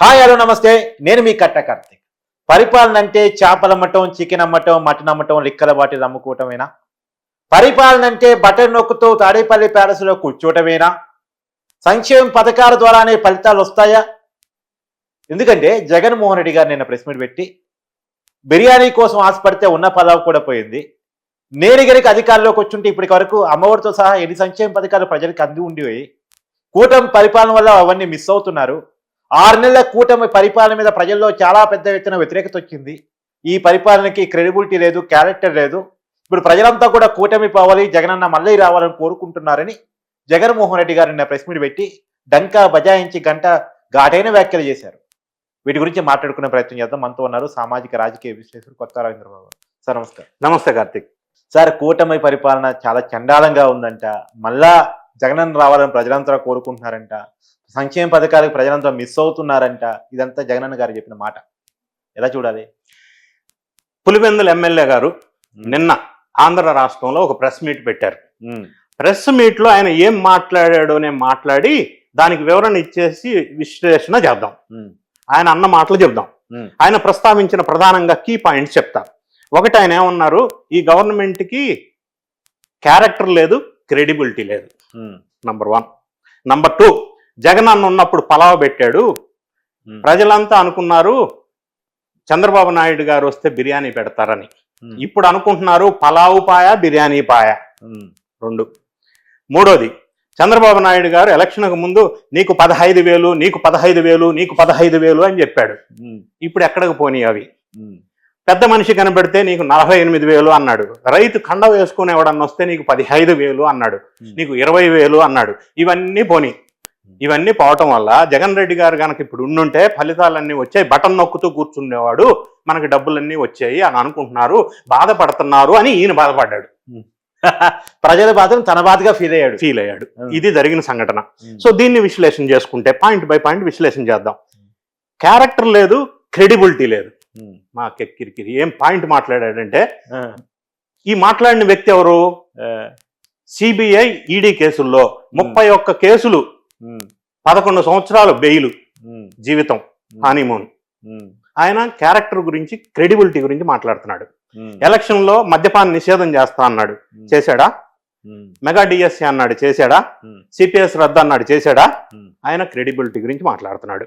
Hi hello నమస్తే. నేను మీ కట్ట కార్తిక్. పరిపాలన అంటే చేపలు అమ్మటం చికెన్ అమ్మటం మటన్ అమ్మటం లిక్కల బాటిల్ అమ్ముకోవటమేనా? పరిపాలన అంటే బటన్ నొక్కుతో తాడేపల్లి ప్యాలెస్లో కూర్చోవటమేనా సంక్షేమ పథకాల ద్వారానే ఫలితాలు వస్తాయా? ఎందుకంటే జగన్మోహన్ రెడ్డి గారు నిన్న ప్రెస్ మీట్ పెట్టి బిర్యానీ కోసం ఆశపడితే ఉన్న పదవి కూడా పోయింది. నేను గనుక అధికారంలోకి వచ్చుంటే ఇప్పటి వరకు అమ్మఒడితో సహా ఎన్ని సంక్షేమ పథకాలు ప్రజలకు అంది ఉండిపోయి కూటమి పరిపాలన వల్ల అవన్నీ మిస్ అవుతున్నారు. ఆరు నెలల కూటమి పరిపాలన మీద ప్రజల్లో చాలా పెద్ద ఎత్తున వ్యతిరేకత వచ్చింది. ఈ పరిపాలనకి క్రెడిబిలిటీ లేదు క్యారెక్టర్ లేదు. ఇప్పుడు ప్రజలంతా కూడా కూటమి పోవాలి జగనన్న మళ్ళీ రావాలని కోరుకుంటున్నారని జగన్మోహన్ రెడ్డి గారు నిన్న ప్రెస్ మీట్ పెట్టి డంకా బజాయించి గంట ఘాటైన వ్యాఖ్యలు చేశారు. వీటి గురించి మాట్లాడుకునే ప్రయత్నం చేద్దాం. మనతో ఉన్నారు సామాజిక రాజకీయ విశ్లేషకుడు కొత్త రవీంద్రబాబు సార్ నమస్కారం. నమస్తే కార్తిక్. సార్ కూటమి పరిపాలన చాలా చండాలంగా ఉందంట. మళ్ళా జగనన్న రావాలని ప్రజలంతా కోరుకుంటున్నారంట. సంక్షేమ పథకాలకు ప్రజలంతా మిస్ అవుతున్నారంట. ఇదంతా జగనన్న గారు చెప్పిన మాట. ఎలా చూడాలి? పులివెందుల ఎమ్మెల్యే గారు నిన్న ఆంధ్ర రాష్ట్రంలో ఒక ప్రెస్ మీట్ పెట్టారు. ప్రెస్ మీట్లో ఆయన ఏం మాట్లాడాడు అనే మాట్లాడి దానికి వివరణ ఇచ్చేసి విశ్లేషణ చేద్దాం. ఆయన అన్న మాటలు చెప్దాం ఆయన ప్రస్తావించిన ప్రధానంగా కీ పాయింట్స్ చెప్తా ఒకటి ఆయన ఏమన్నారు? ఈ గవర్నమెంట్కి క్యారెక్టర్ లేదు. క్రెడిబిలిటీ లేదు. Number one number two Jagan అన్న ఉన్నప్పుడు పలావ పెట్టాడు. ప్రజలంతా అనుకున్నారు చంద్రబాబు నాయుడు గారు వస్తే బిర్యానీ పెడతారని. ఇప్పుడు అనుకుంటున్నారు పలావు పాయ బిర్యానీ పాయ? రెండు. మూడోది చంద్రబాబు నాయుడు గారు ఎలక్షన్కు ముందు నీకు పదహైదు వేలు నీకు పదహైదు వేలు నీకు పదహైదు వేలు అని చెప్పాడు. ఇప్పుడు ఎక్కడికి పోనీ అవి? పెద్ద మనిషి కనబడితే నీకు నలభై ఎనిమిది వేలు అన్నాడు. రైతు కండ వేసుకుని ఎవడన్నా వస్తే నీకు పదిహైదు వేలు అన్నాడు. నీకు ఇరవై వేలు అన్నాడు. ఇవన్నీ పోనీ. ఇవన్నీ పోవటం వల్ల జగన్ రెడ్డి గారు కనుక ఇప్పుడు ఉండుంటే ఫలితాలన్నీ వచ్చాయి. బటన్ నొక్కుతూ కూర్చుండేవాడు మనకి డబ్బులన్నీ వచ్చాయి అని అనుకుంటున్నారు. బాధపడుతున్నారు అని ఈయన బాధపడ్డాడు. ప్రజల బాధను తన బాధగా ఫీల్ అయ్యాడు. ఫీల్ అయ్యాడు. ఇది జరిగిన సంఘటన. సో దీన్ని విశ్లేషణ చేసుకుంటే పాయింట్ బై పాయింట్ విశ్లేషణ చేద్దాం. క్యారెక్టర్ లేదు క్రెడిబిలిటీ లేదు. మా కిరికిరి ఏం పాయింట్ మాట్లాడాడంటే ఈ మాట్లాడిన వ్యక్తి ఎవరు? సిబిఐ ఈడీ కేసుల్లో ముప్పై ఒక్క కేసులు పదకొండు సంవత్సరాలు బెయిల్ జీవితం హనీమూన్ ఆయన క్యారెక్టర్ గురించి క్రెడిబిలిటీ గురించి మాట్లాడుతున్నాడు. ఎలక్షన్లో మద్యపాన నిషేధం చేస్తా అన్నాడు. చేశాడా? మెగా డిఎస్సి అన్నాడు. చేశాడా? సిపిఎస్ రద్దు అన్నాడు. చేశాడా? ఆయన క్రెడిబిలిటీ గురించి మాట్లాడుతున్నాడు.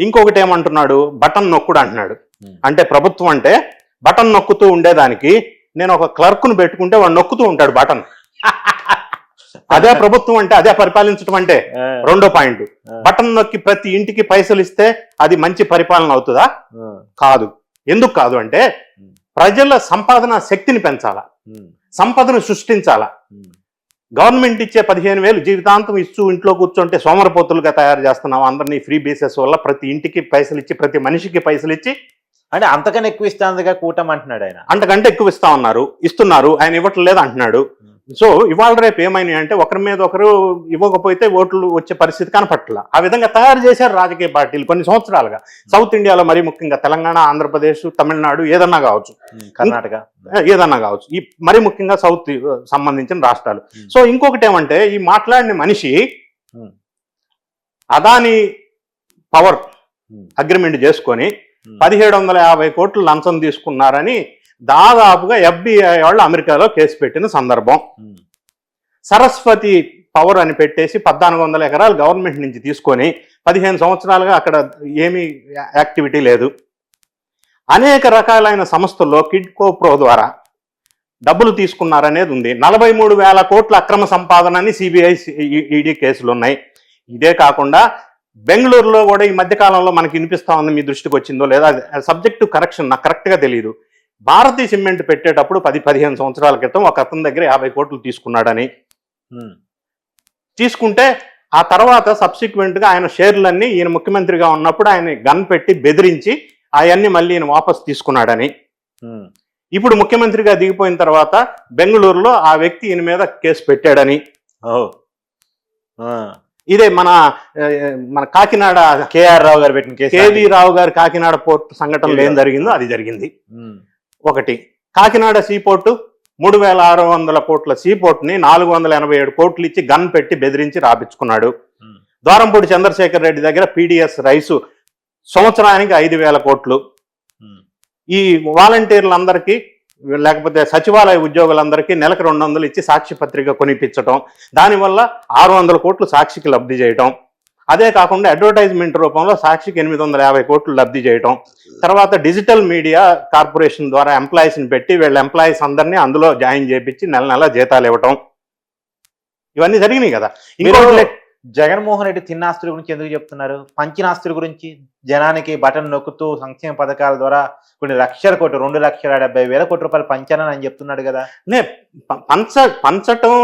ఇంకొకటి ఏమంటున్నాడు? బటన్ నొక్కుడు అంటున్నాడు. అంటే ప్రభుత్వం అంటే బటన్ నొక్కుతూ ఉండేదానికి నేను ఒక క్లర్క్ను పెట్టుకుంటే వాడు నొక్కుతూ ఉంటాడు బటన్. అదే ప్రభుత్వం అంటే అదే పరిపాలించడం అంటే రెండో పాయింట్. బటన్ నొక్కి ప్రతి ఇంటికి పైసలు ఇస్తే అది మంచి పరిపాలన అవుతుందా? కాదు. ఎందుకు కాదు అంటే ప్రజల సంపాదన శక్తిని పెంచాలా? ఉమ్, సంపదను సృష్టించాలా? గవర్నమెంట్ ఇచ్చే పదిహేను వేలు జీవితాంతం ఇస్తూ ఇంట్లో కూర్చుంటే సోమరపోతులుగా తయారు చేస్తున్నాం అందరినీ ఫ్రీ బేసెస్ వల్ల ప్రతి ఇంటికి పైసలు ఇచ్చి ప్రతి మనిషికి పైసలు ఇచ్చి అంటే అంతకన్నా ఎక్కువ ఇస్తాందిగా కూటమి అంటున్నాడు ఆయన. అంతకంటే ఎక్కువ ఇస్తా ఉన్నారు ఇస్తున్నారు ఆయన ఇవ్వటం లేదు అంటున్నాడు. సో ఇవాళ రేపు ఏమైనాయి అంటే ఒకరి మీద ఒకరు ఇవ్వకపోతే ఓట్లు వచ్చే పరిస్థితి కనపట్ల. ఆ విధంగా తయారు చేశారు రాజకీయ పార్టీలు కొన్ని సంవత్సరాలుగా. సౌత్ ఇండియాలో మరి ముఖ్యంగా తెలంగాణ ఆంధ్రప్రదేశ్ తమిళనాడు ఏదన్నా కావచ్చు. ఉమ్, కర్ణాటక. ఏదన్నా కావచ్చు. ఈ మరి ముఖ్యంగా సౌత్ సంబంధించిన రాష్ట్రాలు. Hmm. సో ఇంకొకటి ఏమంటే ఈ మాట్లాడిన మనిషి Hmm. అదాని పవర్ అగ్రిమెంట్ చేసుకొని పదిహేడు వందల యాభై కోట్లు లంచం తీసుకున్నారని దాదాపుగా ఎఫ్బిఐ వాళ్ళు అమెరికాలో కేసు పెట్టిన సందర్భం సరస్వతి పవర్ అని పెట్టేసి పద్నాలుగు వందల ఎకరాలు గవర్నమెంట్ నుంచి తీసుకొని పదిహేను సంవత్సరాలుగా అక్కడ ఏమీ యాక్టివిటీ లేదు అనేక రకాలైన సంస్థల్లో కిడ్కో ప్రో ద్వారా డబ్బులు తీసుకున్నారనేది ఉంది నలభై మూడు వేల కోట్ల అక్రమ సంపాదనని సిబిఐ ఈడీ కేసులు ఉన్నాయి ఇదే కాకుండా బెంగళూరులో కూడా ఈ మధ్య కాలంలో మనకి వినిపిస్తా ఉంది మీ దృష్టికి వచ్చిందో లేదా సబ్జెక్టు కరెక్షన్ నాకు కరెక్ట్గా తెలియదు భారతీయ సిమెంట్ పెట్టేటప్పుడు పది పదిహేను సంవత్సరాల క్రితం ఒక అతని దగ్గర యాభై కోట్లు తీసుకున్నాడని. తీసుకుంటే ఆ తర్వాత సబ్సిక్వెంట్గా ఆయన షేర్లన్నీ ఈయన ముఖ్యమంత్రిగా ఉన్నప్పుడు ఆయన గన్ పెట్టి బెదిరించి అవన్నీ మళ్ళీ ఈయన వాపస్ తీసుకున్నాడని. ఇప్పుడు ముఖ్యమంత్రిగా దిగిపోయిన తర్వాత బెంగళూరులో ఆ వ్యక్తి ఈయన మీద కేసు పెట్టాడని. ఇదే మన మన కాకినాడ కేఆర్ రావు గారు పెట్టిన కేసు కేవీ రావు గారి కాకినాడ పోర్ట్ సంఘటనలో ఏం జరిగిందో అది జరిగింది. ఒకటి కాకినాడ సీ పోర్టు మూడు వేల ఆరు వందల కోట్ల సీ పోర్ట్ని నాలుగు వందల ఎనభై ఏడు కోట్లు ఇచ్చి గన్ పెట్టి బెదిరించి రాపించుకున్నాడు. ద్వారంపూడి చంద్రశేఖర్ రెడ్డి దగ్గర పీడిఎస్ రైసు సంవత్సరానికి ఐదు వేల కోట్లు. ఈ వాలంటీర్లందరికీ లేకపోతే సచివాలయ ఉద్యోగులందరికీ నెలకు రెండు వందలు ఇచ్చి సాక్షి పత్రిక కొనిపించటం దానివల్ల ఆరు వందల కోట్లు సాక్షికి లబ్ధి చేయటం అదే కాకుండా అడ్వర్టైజ్మెంట్ రూపంలో సాక్షికి ఎనిమిది వందల యాభై కోట్లు లబ్ధి చేయటం తర్వాత డిజిటల్ మీడియా కార్పొరేషన్ ద్వారా ఎంప్లాయీస్ని పెట్టి వీళ్ళ ఎంప్లాయీస్ అందరినీ అందులో జాయిన్ చేపించి నెల నెల జీతాలు ఇవ్వటం. ఇవన్నీ జరిగినాయి కదా. ఇంకోటి జగన్మోహన్ రెడ్డి తిన్న ఆస్తుల గురించి ఎందుకు చెప్తున్నారు? పంచిన ఆస్తుల గురించి జనానికి బటన్ నొక్కుతూ సంక్షేమ పథకాల ద్వారా కొన్ని లక్షల కోట్లు రెండు లక్షల డెబ్బై వేల కోట్ల రూపాయలు పంచానని ఆయన చెప్తున్నాడు కదా. నే పంచ పంచటం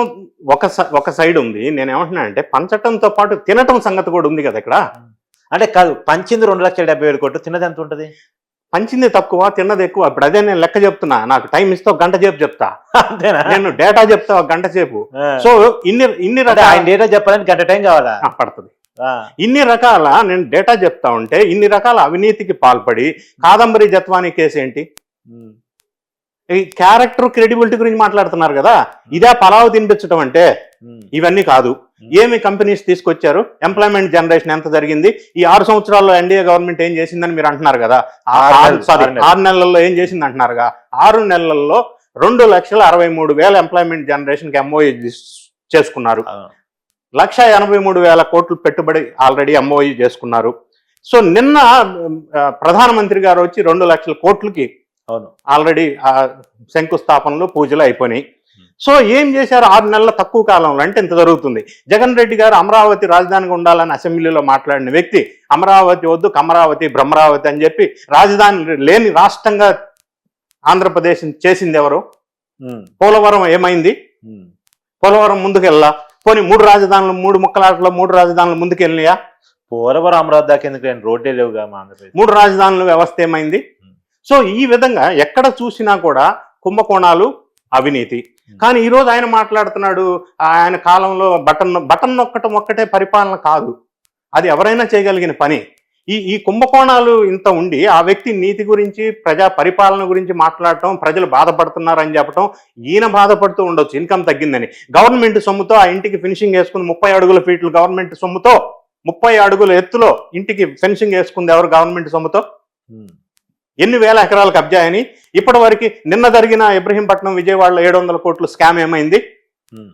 ఒక ఒక సైడ్ ఉంది. నేను ఏమంటున్నానంటే పంచటంతో పాటు తినటం సంగతి కూడా ఉంది కదా ఇక్కడ. అంటే కాదు పంచింది రెండు లక్షల డెబ్బై వేల కోట్లు తిన్నది ఎంత ఉంటుంది? పంచింది తక్కువ తిన్నది ఎక్కువ. ఇప్పుడు అదే నేను లెక్క చెప్తున్నా. నాకు టైం ఇస్తే ఒక గంట సేపు చెప్తా. నేను డేటా చెప్తా ఒక గంట సేపు. ఆ. సో ఇన్ని ఇన్ని రకాల డేటా చెప్పాలని గంట టైం కావాలా? పడుతుంది. ఇన్ని రకాల నేను డేటా చెప్తా ఉంటే ఇన్ని రకాల అవినీతికి పాల్పడి కాదంబరి జత్వాని కేసు ఏంటి. ఈ క్యారెక్టర్ క్రెడిబిలిటీ గురించి మాట్లాడుతున్నారు కదా? ఇదే పలావు తినిపించడం అంటే. ఇవన్నీ కాదు. ఏమి కంపెనీస్ తీసుకొచ్చారు? ఎంప్లాయ్మెంట్ జనరేషన్ ఎంత జరిగింది? ఈ ఆరు సంవత్సరాల్లో ఎన్డీఏ గవర్నమెంట్ ఏం చేసిందని మీరు అంటున్నారు కదా? సారీ ఆరు నెలలు. ఆరు నెలల్లో ఏం చేసింది అంటున్నారుగా ఆరు నెలల్లో రెండు లక్షల అరవై మూడు వేల ఎంప్లాయ్మెంట్ జనరేషన్కి ఎంఓఈ చేసుకున్నారు. లక్ష ఎనభై మూడు వేల కోట్లు పెట్టుబడి ఆల్రెడీ ఎంఓఈ చేసుకున్నారు. సో నిన్న ప్రధానమంత్రి గారు వచ్చి రెండు లక్షల కోట్లకి అవును. ఆల్రెడీ శంకుస్థాపనలు పూజలు అయిపోయినాయి. సో ఏం చేశారు ఆరు నెలల తక్కువ కాలంలో? అంటే ఇంత జరుగుతుంది. జగన్ రెడ్డి గారు అమరావతి రాజధానిగా ఉండాలని అసెంబ్లీలో మాట్లాడిన వ్యక్తి అమరావతి వద్దు కమరావతి బ్రహ్మరావతి అని చెప్పి రాజధాని లేని రాష్ట్రంగా ఆంధ్రప్రదేశ్ చేసింది ఎవరు. పోలవరం ఏమైంది. పోలవరం ముందుకెళ్ళా పోనీ మూడు రాజధానులు మూడు ముక్కలాటలో మూడు రాజధానులు ముందుకెళ్ళినాయా? పోలవరం అమరావతి దాకా ఎందుకు రోడ్డే లేవుగా మూడు రాజధానుల వ్యవస్థ ఏమైంది? సో ఈ విధంగా ఎక్కడ చూసినా కూడా కుంభకోణాలు అవినీతి. కానీ ఈ రోజు ఆయన మాట్లాడుతున్నాడు ఆయన కాలంలో బటన్ బటన్ నొక్కటం ఒక్కటే పరిపాలన కాదు. అది ఎవరైనా చేయగలిగిన పని. ఈ ఈ కుంభకోణాలు ఇంత ఉండి ఆ వ్యక్తి నీతి గురించి ప్రజా పరిపాలన గురించి మాట్లాడటం ప్రజలు బాధపడుతున్నారని చెప్పటం ఈయన బాధపడుతూ ఉండొచ్చు ఇన్కమ్ తగ్గిందని. గవర్నమెంట్ సొమ్ముతో ఆ ఇంటికి ఫినిషింగ్ వేసుకుని ముప్పై అడుగుల ఫీట్లు గవర్నమెంట్ సొమ్ముతో ముప్పై అడుగుల ఎత్తులో ఇంటికి ఫెన్సింగ్ వేసుకుంది ఎవరు గవర్నమెంట్ సొమ్ముతో. ఎన్ని వేల ఎకరాలు కబ్జా అని. ఇప్పటి వరకు నిన్న జరిగిన ఇబ్రహీంపట్నం విజయవాడలో ఏడు వందల కోట్ల స్కామ్ ఏమైంది.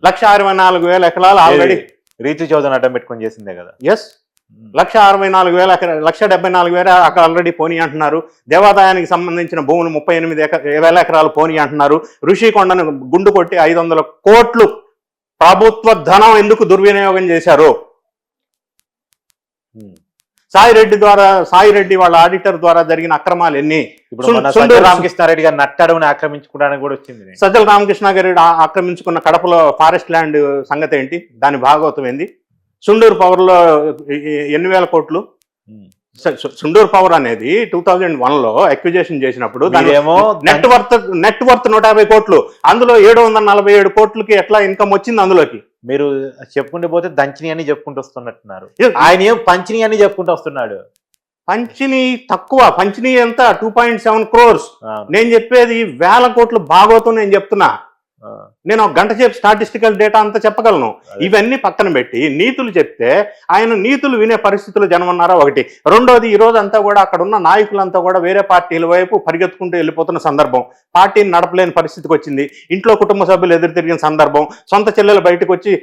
లక్ష అరవై నాలుగు వేల ఎకరాలు ఆల్రెడీ? రీతు చౌదరిని అడ్డం పెట్టుకొని చేసిందే కదా. ఎస్ లక్ష అరవై నాలుగు వేల లక్ష డెబ్బై నాలుగు వేల అక్కడ ఆల్రెడీ పోనీ అంటున్నారు. దేవాదాయానికి సంబంధించిన భూములు ముప్పై ఎనిమిది వేల ఎకరాలు పోనీ అంటున్నారు. ఋషికొండను గుండు కొట్టి ఐదు వందల కోట్లు ప్రభుత్వ ధనం ఎందుకు దుర్వినియోగం చేశారు. సాయి రెడ్డి ద్వారా సాయి రెడ్డి వాళ్ళ ఆడిటర్ ద్వారా జరిగిన అక్రమాలు ఎన్ని? ఇప్పుడు రామకృష్ణారెడ్డి గారు నట్టడవుని ఆక్రమించుకోవడానికి కూడా వచ్చింది సజ్జల రామకృష్ణ గారి ఆక్రమించుకున్న కడపలో ఫారెస్ట్ ల్యాండ్ సంగతి ఏంటి? దాని భాగవతం ఏంది? సుండూరు పవర్లో ఎన్ని వేల కోట్లు? సుండూరు పవర్ అనేది టూ థౌజండ్ వన్లో అక్విజేషన్ చేసినప్పుడు మీరేమో నెట్ వర్త్ నెట్ వర్త్ నూట యాభై కోట్లు. అందులో ఏడు వందల నలభై ఏడు కోట్లకి ఎట్లా ఇన్కమ్ వచ్చింది అందులోకి? మీరు చెప్పుకుంటూ పోతే దంచిని అని చెప్పుకుంటూ వస్తున్నట్టున్నారు. ఆయన ఏం పంచిని అని చెప్పుకుంటూ వస్తున్నాడు? పంచిని తక్కువ పంచిని ఎంత టూ పాయింట్ సెవెన్ క్రోర్స్ నేను చెప్పేది వేల కోట్లు భాగవతం నేను చెప్తున్నా. నేను ఒక గంట సేపు స్టాటిస్టికల్ డేటా అంతా చెప్పగలను. ఇవన్నీ పక్కన పెట్టి నీతులు చెప్తే ఆయన నీతులు వినే పరిస్థితులు జనం ఉన్నారా ఒకటి. రెండోది ఈ రోజు అంతా కూడా అక్కడ ఉన్న నాయకులంతా కూడా వేరే పార్టీల వైపు పరిగెత్తుకుంటూ వెళ్ళిపోతున్న సందర్భం. పార్టీని నడపలేని పరిస్థితికి వచ్చింది. ఇంట్లో కుటుంబ సభ్యులు ఎదురు తిరిగిన సందర్భం. సొంత చెల్లెలు బయటకు వచ్చి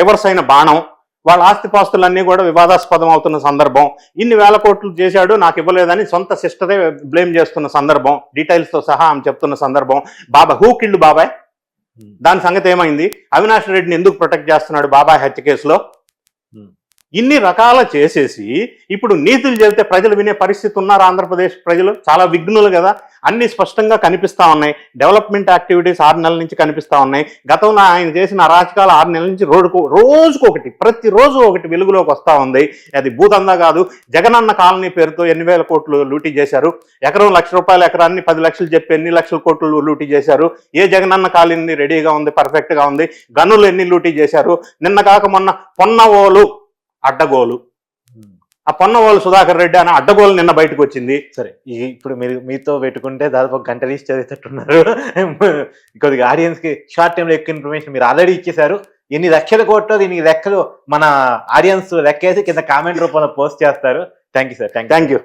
రివర్స్ అయిన బాణం. వాళ్ళ ఆస్తిపాస్తులన్నీ కూడా వివాదాస్పదం అవుతున్న సందర్భం. ఇన్ని వేల కోట్లు చేశాడు నాకు ఇవ్వలేదని సొంత సిస్టరే బ్లేమ్ చేస్తున్న సందర్భం. డీటెయిల్స్తో సహా ఆమె చెప్తున్న సందర్భం. బాబా హూ కిల్డ్ బాబాయ్. దాని సంగతి ఏమైంది? అవినాష్ రెడ్డిని ఎందుకు ప్రొటెక్ట్ చేస్తున్నాడు బాబాయ్ హత్య కేసులో? Hmm. ఇన్ని రకాల చేసేసి ఇప్పుడు నీతులు చెబితే ప్రజలు వినే పరిస్థితి ఉన్నారు ఆంధ్రప్రదేశ్ ప్రజలు? చాలా విఘ్నులు కదా. అన్ని స్పష్టంగా కనిపిస్తా ఉన్నాయి. డెవలప్మెంట్ యాక్టివిటీస్ ఆరు నెలల నుంచి కనిపిస్తా ఉన్నాయి. గతంలో ఆయన చేసిన అరాచకాలు ఆరు నెలల నుంచి రోజుకు రోజుకు ఒకటి ప్రతిరోజు ఒకటి వెలుగులోకి వస్తూ ఉంది. అది భూతందా కాదు. జగనన్న కాలనీ పేరుతో ఎన్ని వేల కోట్లు లూటీ చేశారు? ఎకరం లక్ష రూపాయల ఎకరాన్ని పది లక్షలు చెప్పి ఎన్ని లక్షల కోట్లు లూటీ చేశారు? ఏ జగనన్న కాలనీ రెడీగా ఉంది పర్ఫెక్ట్గా ఉంది? గనులు ఎన్ని లూటీ చేశారు? నిన్న కాక మొన్న పొన్నవోలు అడ్డగోలు. ఆ పొన్నవోలు సుధాకర్ రెడ్డి అనే అడ్డగోలు నిన్న బయటకు వచ్చింది. సరే ఈ- ఇప్పుడు మీరు మీతో పెట్టుకుంటే దాదాపు ఒక గంట రీచ్ చదివేటట్టున్నారు. కొద్దిగా ఆడియన్స్కి షార్ట్ టైం లో ఎక్కువ ఇన్ఫర్మేషన్ మీరు ఆల్రెడీ ఇచ్చేసారు ఎన్ని లక్షల కోట్లు దీనికి లెక్కలు మన ఆడియన్స్ లెక్కేసి కింద కామెంట్ రూపంలో పోస్ట్ చేస్తారు. Thank you sir thank thank you